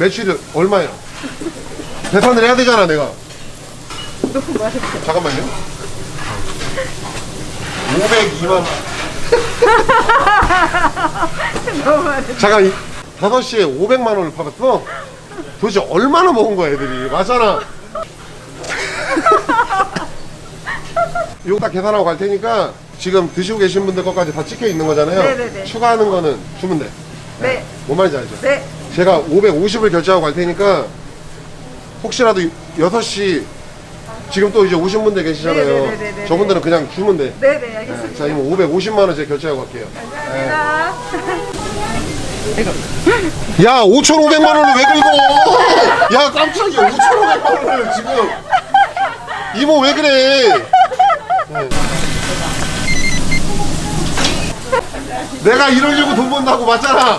매출이 얼마예요? 계산을 해야 되잖아 내가 너무 맛있어. 잠깐만요 502만 원 너무 맛있어. 잠깐 이 5시에 500만 원을 팔았어? 도대체 얼마나 먹은 거야 애들이 맞잖아 이거 다 계산하고 갈 테니까 지금 드시고 계신 분들 것까지 다 찍혀 있는 거잖아요 네네네. 추가하는 거는 주면 돼 네. 뭔 말인지 알죠? 네. 제가 550을 결제하고 갈 테니까 혹시라도 6시 지금 또 이제 오신 분들 계시잖아요. 네네네네네. 저분들은 그냥 주면 돼. 네네, 알겠습니다. 자, 이거 550만 원 제가 결제하고 갈게요. 감사합니다. 야 5,500만 원을 왜 긁어? 야 깜짝이야. 5,500만 원을 지금. 이모 왜 그래? 네. 내가 이러려고 돈 번다고 맞잖아